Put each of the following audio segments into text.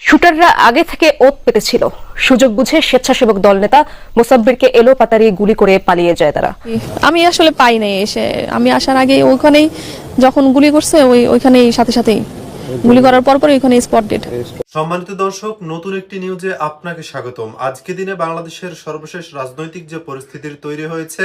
শুটাররা আগে থেকে ওত পেতেছিল। সুযোগ বুঝে স্বেচ্ছাসেবক দল নেতা মোসাব্বিরকে এলো পাতারি গুলি করে পালিয়ে যায় তারা। আমি আসলে পাই নাই এসে। আমি আসার আগে ওইখানেই যখন গুলি করছে ওই ওইখানেই সাথে সাথেই। গুলি করার পর পর ওইখানে স্পট ডেট সম্মানিত দর্শক নতুন একটি নিউজে আপনাকে স্বাগতম। আজকে দিনে বাংলাদেশের সর্বশেষ রাজনৈতিক যে পরিস্থিতির তৈরি হয়েছে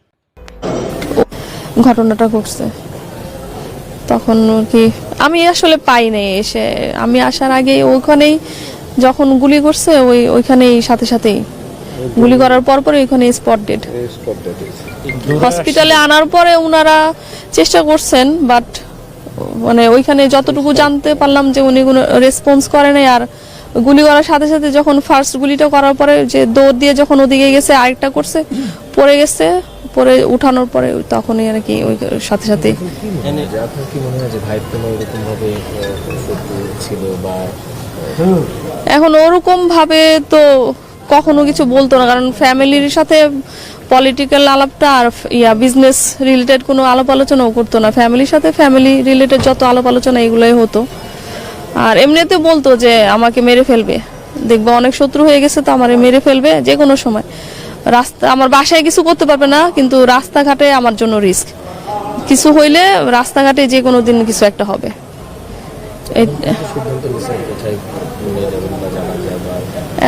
ঘটনাটা ঘটছে। তখন কি আমি আসলে পাই নাই এসে। আমি আসার আগে ওইখানেই যখন গুলি করছে ওই ওইখানেই সাথে সাথেই। গুলি করার পর পরে ওইখানে স্পট ডেড হসপিটালে আনার পরে ওনারা চেষ্টা করছেন বাট মানে ওইখানে যতটুকু জানতে পারলাম যে উনি কোনো রেসপন্স করে নাই আর গুলি করার সাথে সাথে যখন ফার্স্ট গুলিটা করার পরে যে দৌড় দিয়ে যখন ওদিকে গেছে আরেকটা করছে পড়ে গেছে পরে উঠানোর পরে তখনই আর কি ওই সাথে সাথে আপনার কি মনে হয় যে ভাইয়ের কোনো এরকম ভাবে ছিল বা এখন ওরকম ভাবে তো কখনো কিছু বলতো না কারণ ফ্যামিলির সাথে পলিটিক্যাল আলাপটা আর ইয়া বিজনেস রিলেটেড কোনো আলাপ আলোচনাও করতো না। ফ্যামিলির সাথে ফ্যামিলি রিলেটেড যত আলাপ আলোচনা এগুলোই হতো। আর এমনিতে বলতো যে আমাকে মেরে ফেলবে। দেখব অনেক শত্রু হয়ে গেছে তো আমারে মেরে ফেলবে যে কোনো সময়। রাস্তা আমার বাসায় কিছু করতে পারবে না কিন্তু রাস্তাঘাটে আমার জন্য রিস্ক কিছু হইলে রাস্তাঘাটে যে কোনো দিন কিছু একটা হবে।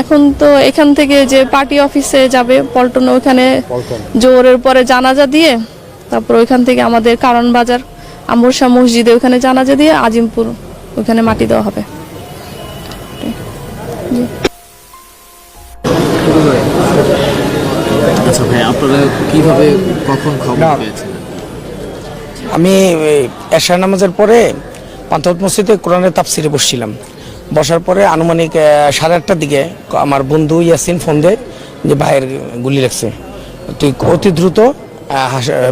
এখন তো এখান থেকে যে পার্টি অফিসে যাবে পল্টন ওখানে জোরের পরে জানাজা দিয়ে তারপর ওইখান থেকে আমাদের কারণ বাজার আমরশা মসজিদে ওখানে জানাজা দিয়ে আজিমপুর ওখানে মাটি দেওয়া হবে। কীভাবে কখন খবর পেয়েছেন? আমি এশার নামাজের পরে পান্থত মসজিদে কোরআনের তাফসিরে বসছিলাম। বসার পরে আনুমানিক সাড়ে আটটার দিকে আমার বন্ধু ইয়াসিন ফোন দেয় যে ভাইয়ের গুলি লাগছে। তুই অতি দ্রুত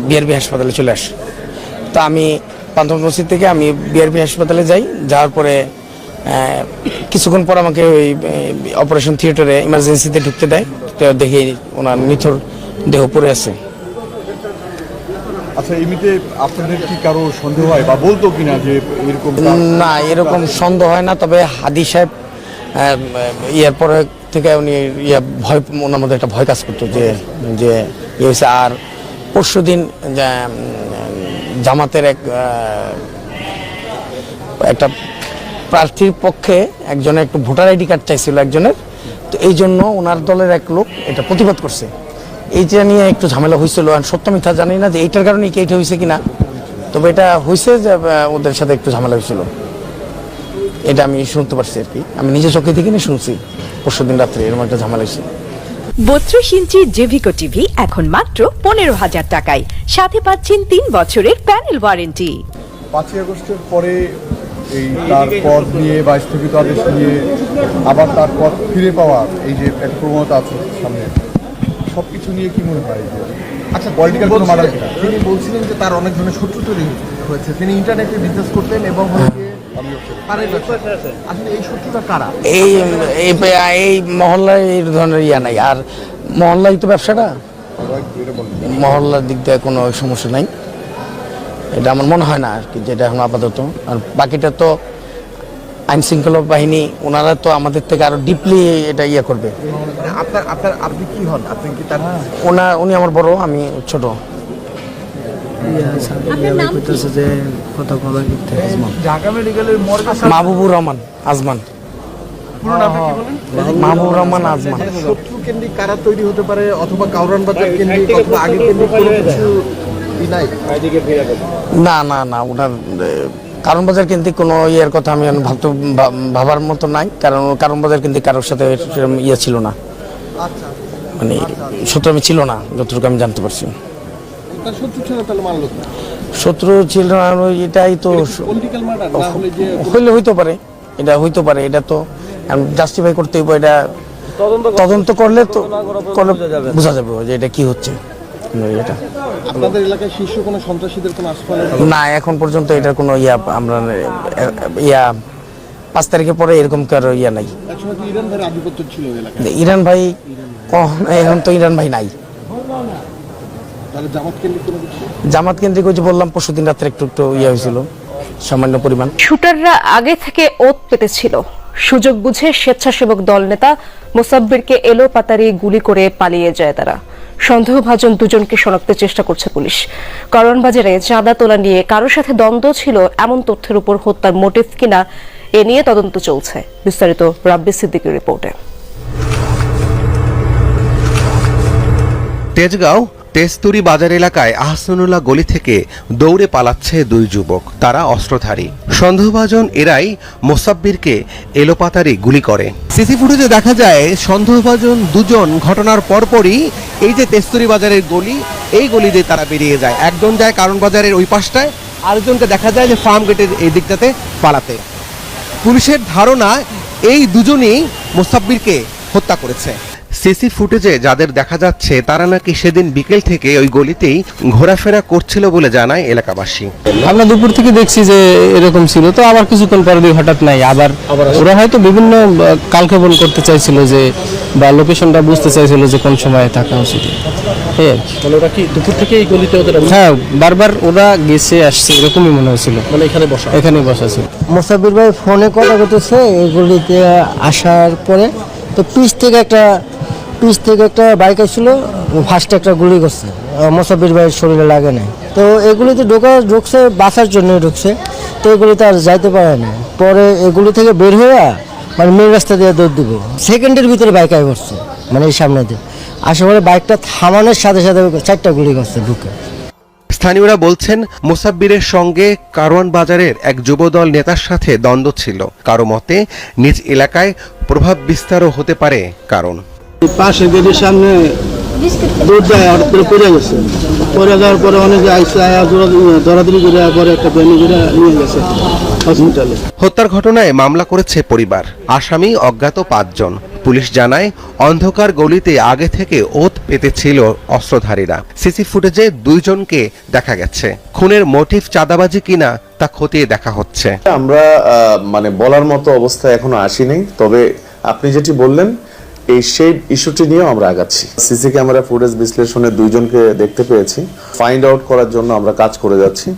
বিআরবি হাসপাতালে চলে আস। তা আমি পান্থত মসজিদ থেকে আমি বিআরবি হাসপাতালে যাই। যাওয়ার পরে কিছুক্ষণ পর আমাকে ওই অপারেশন থিয়েটারে ইমার্জেন্সিতে ঢুকতে দেয়। তো দেখি ওনার নিথর দেহ পড়ে আছে। আচ্ছা এমনিতে আপনাদের কি কারও সন্দেহ হয় বা বলতো কিনা যে এরকম না এরকম সন্দেহ হয় না তবে হাদি সাহেব ইয়ার পরে থেকে উনি ইয়া ভয় ওনার মধ্যে একটা ভয় কাজ করতো যে যে ইয়ে হয়েছে। আর পরশু দিন জামাতের এক একটা প্রার্থীর পক্ষে একজনের একটু ভোটার আইডি কার্ড চাইছিল একজনের তো এই জন্য ওনার দলের এক লোক এটা প্রতিবাদ করছে। এইটা নিয়ে একটু ঝামেলা হয়েছিল আর সত্য মিথ্যা জানি না যে এইটার কারণে কি এইটা হয়েছে কিনা। তবে এটা হয়েছে যে ওদের সাথে একটু ঝামেলা হয়েছিল। এটা আমি শুনতে পারছি আর কি। আমি নিজে চোখে থেকে নিয়ে শুনছি। পরশু দিন রাত্রে এরকম একটা ঝামেলা হয়েছে বত্রিশ ইঞ্চি জেভিকো টিভি এখন মাত্র পনেরো হাজার টাকায়। সাথে পাচ্ছেন তিন বছরের প্যানেল ওয়ারেন্টি। পাঁচই আগস্টের পরে এই তার পদ নিয়ে বা স্থগিত আদেশ নিয়ে আবার তার পদ ফিরে পাওয়ার এই যে একটা প্রবণতা আছে সামনে। সব কিছু নিয়ে কি মনে হয়? আচ্ছা পলিটিক্যাল কোনো মাদার তিনি বলছিলেন যে তার অনেক ধরনের শত্রু তৈরি হয়েছে। তিনি ইন্টারনেটে বিজনেস করতেন এবং। আসলে এই এই এই এই মহল্লায় এই ধরনের ইয়া নাই। আর মহল্লায় তো ব্যবসাটা মহল্লার দিক দিয়ে কোনো সমস্যা নাই। এটা আমার মনে হয় না আর কি যেটা এখন আপাতত। আর বাকিটা তো আইন শৃঙ্খলা বাহিনী ওনারা তো আমাদের থেকে আরও ডিপলি এটা ইয়ে করবে। মানে আপনার আপনার আপনি কি হন? আপনি কি তার ওনা উনি আমার বড় আমি ছোট। ঢাকা মাহবুবুর রহমান আজমান। পুরো নামটা কি বলেন? মাহবুবুর রহমান আজমান। মানে শত্রু কেন্দ্রিক কারা তৈরি হতে পারে অথবা কাউরান বাজার কেন্দ্রিক অথবা আগে কেন্দ্রিক কোনো কিছু না না না ওনার কারণ বাজার কিন্তু কোনো ইয়ের কথা আমি ভাবতে ভাবার মতো নাই। কারণ কারণ বাজার কিন্তু কারোর সাথে সেরকম ইয়ে ছিল না। আচ্ছা। মানে শত্রু আমি ছিল না যতটুকু আমি জানতে পারছি। শত্রু ছিল না এটাই তো হইলে হইতে পারে এটা হইতে পারে এটা তো জাস্টিফাই করতে হইব এটা তদন্ত করলে তো করলে বোঝা যাবে যে এটা কি হচ্ছে। এটা আপনাদের এলাকায় শীর্ষ কোনো সন্ত্রাসীদের কোনো আস্ফালন না এখন পর্যন্ত এটার কোনো ইয়া আমরা ইয়া পাঁচ তারিখের পরে এরকম কারও ইয়া নাই। ইরান ভাই এখন তো ইরান ভাই নাই। জামাত কেন্দ্রিক ওই যে বললাম পরশু দিন রাত্রে একটু একটু ইয়ে হয়েছিল সামান্য পরিমাণ। শুটাররা আগে থেকে ওত পেতেছিল। সুযোগ বুঝে স্বেচ্ছাসেবক দল নেতা মোসাব্বিরকে এলো পাতারি গুলি করে পালিয়ে যায় তারা। সন্দেহভাজন দুজনকে শনাক্তের চেষ্টা করছে পুলিশ। করণবাজারে চাঁদা তোলা নিয়ে কারোর সাথে দ্বন্দ্ব ছিল এমন তথ্যের উপর হত্যার মোটিভ কিনা, এ নিয়ে তদন্ত চলছে। বিস্তারিত রাব্বি সিদ্দিকের রিপোর্টে। তেজগাঁও তেস্তুরি বাজার এলাকায় আহসানুল্লাহ গলি থেকে দৌড়ে পালাচ্ছে দুই যুবক। তারা অস্ত্রধারী। সন্দেহভাজন এরাই মোসাব্বিরকে এলোপাতারি গুলি করে। সিসি ফুটেজে দেখা যায়, সন্দেহভাজন দুজন ঘটনার পরপরই এই যে তেস্তুরি বাজারের গলি, এই গলি দিয়ে তারা বেরিয়ে যায়। একজন যায় কারণ বাজারের ওই পাশটায়, আরেকজনকে দেখা যায় যে ফার্ম গেটের এই দিকটাতে পালাতে। পুলিশের ধারণা, এই দুজনেই মোসাব্বিরকে হত্যা করেছে। সিসি ফুটেজে যাদের দেখা যাচ্ছে তারা নাকি সেদিন বিকেল থেকে ওই গলিতেই ঘোরাফেরা করছিল বলে জানায় এলাকাবাসী। আমরা দুপুর থেকে দেখছি যে এরকম ছিল তো আবার কিছুক্ষণ পরে হঠাৎ নাই। আবার ওরা হয়তো বিভিন্ন কালক্ষেপণ করতে চাইছিল যে বা লোকেশনটা বুঝতে চাইছিল যে কোন সময় থাকা উচিত। এই ওরা কি দুপুর থেকে এই গলিতে ওদের হ্যাঁ বারবার ওরা গেছে আসছে এরকমই মনে হয়েছিল। মানে এখানে বসা। এখানেই বসা ছিল। মোসাবির ভাই ফোনে কথা বলতেছে এগুলিতে আসার পরে। তো পিস থেকে একটা পিস থেকে একটা বাইক আসছিল ফার্স্টে একটা গুলি করছে। আহ, মোসাবির ভাইয়ের শরীরে লাগে নাই। তো এগুলিতে ঢোকা ঢুকছে বাঁচার জন্য ঢুকছে। তো এগুলিতে আর যাইতে পারে না। পরে এগুলি থেকে বের হয়ে মানে মেন রাস্তা দিয়ে দৌড় দিব। সেকেন্ডের ভিতরে বাইক আয় করছে মানে এই সামনে দিয়ে। আসার পরে বাইকটা থামানোর সাথে সাথে চারটা গুলি করছে ঢুকে। স্থানীয়রা বলছেন মোসাব্বিরের সঙ্গে কারওয়ান বাজারের এক যুবদল নেতার সাথে দ্বন্দ্ব ছিল। কারও মতে নিজ এলাকায় প্রভাব বিস্তারও হতে পারে কারণ। পাশে গেটের সামনে দুধ দেয় হঠাৎ করে পড়ে গেছে। পড়ে যাওয়ার পরে অনেকে আইসে আয়া দৌড়াদৌড়ি করে পরে একটা ভ্যানি করে নিয়ে গেছে হসপিটালে হত্যার ঘটনায় মামলা করেছে পরিবার। আসামি অজ্ঞাত পাঁচজন। পুলিশ জানায় অন্ধকার গলিতে আগে থেকে ওত পেতেছিল অস্ত্রধারীরা। সিসি ফুটেজে দুইজনকে দেখা গেছে। খুনের মোটিভ চাঁদাবাজি কিনা তা খতিয়ে দেখা হচ্ছে। আমরা আহ, মানে বলার মতো অবস্থায় এখনও আসিনি। তবে আপনি যেটি বললেন এই সেই ইস্যুটি নিয়েও আমরা আগাচ্ছি। সিসি ক্যামেরা ফুটেজ বিশ্লেষণে দুইজনকে দেখতে পেয়েছি। ফাইন্ড আউট করার জন্য আমরা কাজ করে যাচ্ছি।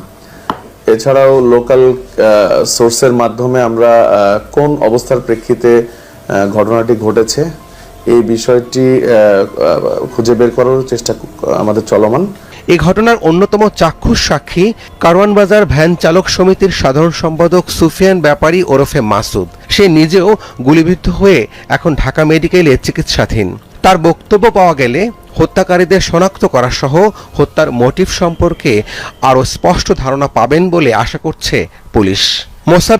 এছাড়াও লোকাল সোর্সের মাধ্যমে আমরা কোন অবস্থার প্রেক্ষিতে ঘটনাটি ঘটেছে, এই বিষয়টি খুঁজে বের করার চেষ্টা আমাদের চলমান। এই ঘটনার অন্যতম চাক্ষুষ সাক্ষী কারওয়ান বাজার ভ্যান চালক সমিতির সাধারণ সম্পাদক সুফিয়ান ব্যাপারী ওরফে মাসুদ। সে নিজেও গুলিবিদ্ধ হয়ে এখন ঢাকা মেডিকেলে চিকিৎসাধীন। তার বক্তব্য পাওয়া গেলে হত্যাকারীদের শনাক্ত করা সহ হত্যার মোটিভ সম্পর্কে আরও স্পষ্ট ধারণা পাবেন বলে আশা করছে পুলিশ। মোসাব